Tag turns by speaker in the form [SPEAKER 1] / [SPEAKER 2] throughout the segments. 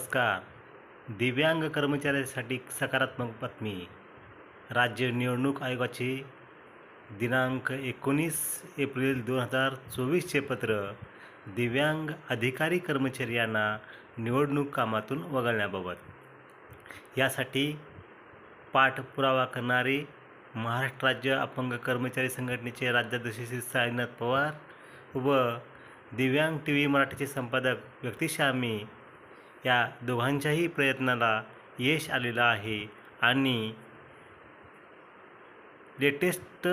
[SPEAKER 1] नमस्कार. दिव्यांग कर्मचाऱ्यांसाठी सकारात्मक बातमी. राज्य निवडणूक आयोगाचे दिनांक एकोणीस एप्रिल दोन हजार चोवीसचे पत्र दिव्यांग अधिकारी कर्मचारी यांना निवडणूक कामातून वगळण्याबाबत. यासाठी पाठपुरावा करणारे महाराष्ट्र राज्य अपंग कर्मचारी संघटनेचे राज्याध्यक्ष श्री साईनाथ पवार व दिव्यांग टी व्ही मराठीचे संपादक व्यक्तिशामी या दोघांच्याही प्रयत्नाला यश आलेलं आहे. आणि लेटेस्ट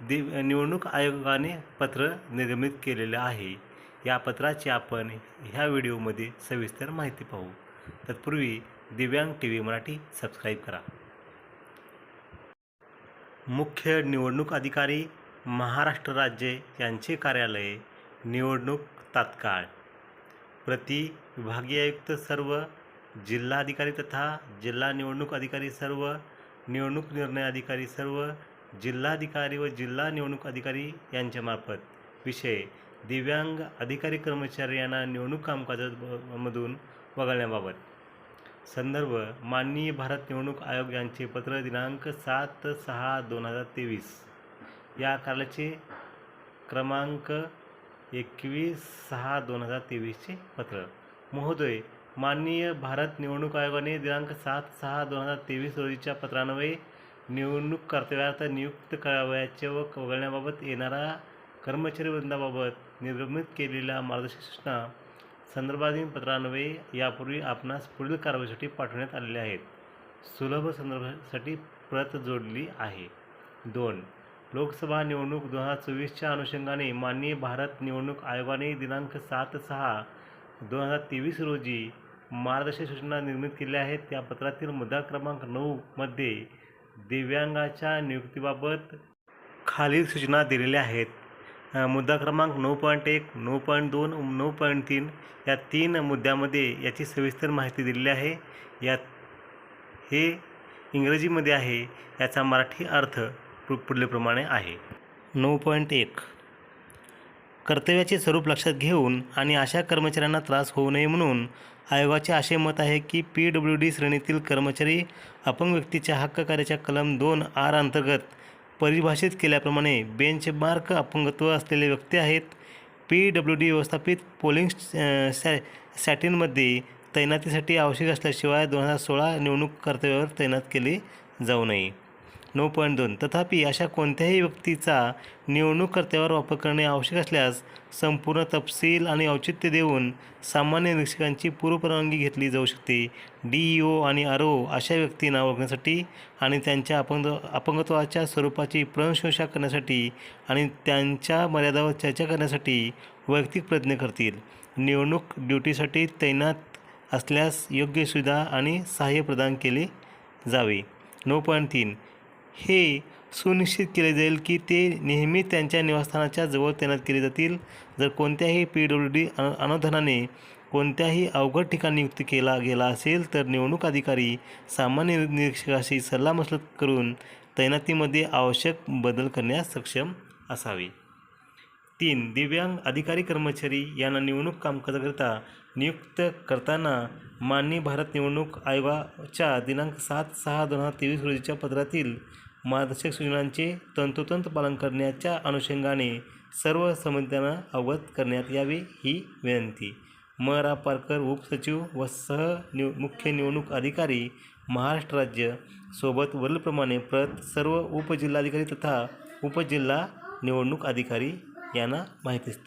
[SPEAKER 1] दि निवडणूक आयोगाने पत्र निर्गमित केलेलं आहे. या पत्राची आपण ह्या व्हिडिओमध्ये सविस्तर माहिती पाहू. तत्पूर्वी दिव्यांग टी व्ही मराठी सबस्क्राईब करा. मुख्य निवडणूक अधिकारी महाराष्ट्र राज्य यांचे कार्यालय निवडणूक तात्काळ. प्रति विभागीय आयुक्त सर्व जिल्हाधिकारी तथा जिल्हा निवडणूक अधिकारी सर्व निवडणूक निर्णय अधिकारी सर्व जिल्हाधिकारी व जिल्हा निवडणूक अधिकारी यांच्यामार्फत विषय दिव्यांग अधिकारी कर्मचारी यांना निवडणूक कामकाजामधून वगळण्याबाबत. संदर्भ माननीय भारत निवडणूक आयोग यांचे पत्र दिनांक सात सहा दोन हजार तेवीस. या कार्याचे क्रमांक एकवीस सहा दोन हजार तेवीसचे पत्र. महोदय माननीय भारत निवडणूक आयोगाने दिनांक सात सहा दोन हजार तेवीस रोजीच्या पत्रान्वये निवडणूक कर्तव्यार्थ नियुक्त करावयाचे व वगळण्याबाबत येणारा कर्मचारी वृंदाबाबत निर्गमित केलेल्या मार्गदर्शक सूचना संदर्भाधीन पत्रान्वये यापूर्वी आपणास पुढील कारवाईसाठी पाठवण्यात आलेले आहेत. सुलभ संदर्भासाठी प्रत जोडली आहे. दोन लोकसभा निवडणूक दोन हजार चोवीसच्या अनुषंगाने माननीय भारत निवडणूक आयोगाने दिनांक सात सहा दोन हजार तेवीस रोजी मार्गदर्शक सूचना निर्मित केल्या आहेत. त्या पत्रातील मुद्दा क्रमांक नऊमध्ये दिव्यांगाच्या नियुक्तीबाबत खालील सूचना दिलेल्या आहेत. मुद्दा क्रमांक नऊ पॉईंट एक नऊ पॉईंट दोन नऊ पॉईंट तीन या तीन मुद्द्यामध्ये याची सविस्तर माहिती दिलेली आहे. यात हे इंग्रजीमध्ये आहे. याचा मराठी अर्थ पु पुढीलप्रमाणे आहे. नऊ पॉईंट एक. कर्तव्याचे स्वरूप लक्षात घेऊन आणि अशा कर्मचाऱ्यांना त्रास होऊ नये म्हणून आयोगाचे असे मत आहे की पी डब्ल्यू डी श्रेणीतील कर्मचारी अपंग व्यक्तीच्या हक्क कार्याच्या कलम दोन आर अंतर्गत परिभाषित केल्याप्रमाणे बेंचमार्क अपंगत्व असलेले व्यक्ती आहेत. पी डब्ल्यू डी व्यवस्थापित पोलिंग सॅ सॅटिनमध्ये तैनातीसाठी आवश्यक असल्याशिवाय दोन हजार सोळा निवडणूक कर्तव्यावर तैनात केली जाऊ नये. नऊ पॉईंट दोन. तथापि अशा कोणत्याही व्यक्तीचा निवडणूककर्त्यावर वापर करणे आवश्यक असल्यास संपूर्ण तपशील आणि औचित्य देऊन सामान्य निरीक्षकांची पूर्वपरवानगी घेतली जाऊ शकते. डी ई ओ आणि आर ओ अशा व्यक्तींना ओळखण्यासाठी आणि त्यांच्या अपंग अपंगत्वाच्या स्वरूपाची प्रशंसा करण्यासाठी आणि त्यांच्या मर्यादावर चर्चा करण्यासाठी वैयक्तिक प्रयत्न करतील. निवडणूक ड्युटीसाठी तैनात असल्यास योग्य सुविधा आणि सहाय्य प्रदान केले जावे. नऊ पॉईंट तीन. हे सुनिश्चित केले जाईल की ते नेहमी त्यांच्या निवासस्थानाच्या जवळ तैनात केले जातील. जर कोणत्याही पी डब्ल्यू डी अनुदानाने कोणत्याही अवघड ठिकाणी नियुक्त केला गेला असेल तर निवडणूक अधिकारी सामान्य निरीक्षकाशी सल्लामसलत करून तैनातीमध्ये आवश्यक बदल करण्यास सक्षम असावे. तीन दिव्यांग अधिकारी कर्मचारी यांना निवडणूक कामकाजाकरिता नियुक्त करताना माननीय भारत निवडणूक आयोगाच्या दिनांक सात सहा दोन हजार तेवीस रोजीच्या पत्रातील मार्गदर्शक सूचनांचे तंतोतंत पालन करण्याच्या अनुषंगाने सर्व समित्यांना अवगत करण्यात यावे ही विनंती. म रा पारकर उपसचिव व सह निव मुख्य निवडणूक अधिकारी महाराष्ट्र राज्य सोबत वरीलप्रमाणे प्रत सर्व उपजिल्हाधिकारी तथा उपजिल्हा निवडणूक अधिकारी यांना माहितीस्तव